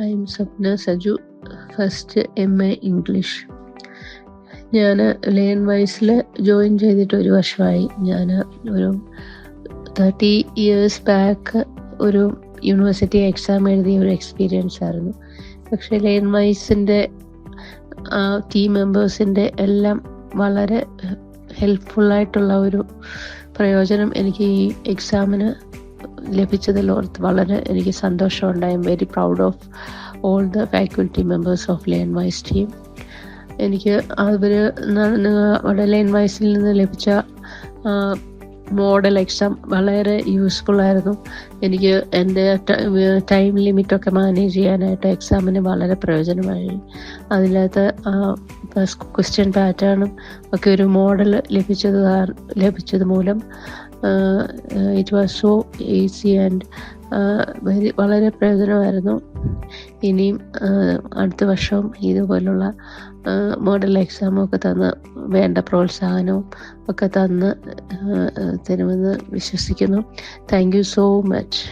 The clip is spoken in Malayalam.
I am Swapna Saju first M A English. ഞാൻ ലേൺ വൈസിൽ ജോയിൻ ചെയ്തിട്ട് ഒരു വർഷമായി. ഞാൻ ഒരു തേർട്ടി ഇയേഴ്സ് ബാക്ക് ഒരു യൂണിവേഴ്സിറ്റി എക്സാം എഴുതിയ ഒരു എക്സ്പീരിയൻസ് ആയിരുന്നു. പക്ഷേ ലേൺ വൈസിന്റെ ടീം മെമ്പേഴ്സിന്റെ എല്ലാം വളരെ ഹെൽപ്ഫുള്ളായിട്ടുള്ള ഒരു പ്രയോജനം എനിക്ക് ഈ എക്സാമിന് ലഭിച്ചതിൽ ഓർത്ത് വളരെ എനിക്ക് സന്തോഷമുണ്ട് I am very proud of all the faculty members of line wise team എനിക്ക് അവർ അവിടെ ലൈൻ വൈസിൽ നിന്ന് ലഭിച്ച മോഡൽ എക്സാം വളരെ യൂസ്ഫുൾ ആയിരുന്നു. എനിക്ക് എന്റെ ടൈം ലിമിറ്റൊക്കെ മാനേജ് ചെയ്യാനായിട്ട് എക്സാമിന് വളരെ പ്രയോജനമായി. അതിനകത്ത് ക്വസ്റ്റ്യൻ പാറ്റേണും ഒക്കെ ഒരു മോഡൽ ലഭിച്ചത് ലഭിച്ചത് മൂലം it was so easy and വളരെ പ്രയോജനമായിരുന്നു. ഇനിയും അടുത്ത വർഷവും ഇതുപോലുള്ള മോഡൽ എക്സാമും ഒക്കെ തന്ന് വേണ്ട പ്രോത്സാഹനവും ഒക്കെ തന്ന് തരുമെന്ന് വിശ്വസിക്കുന്നു. Thank you so much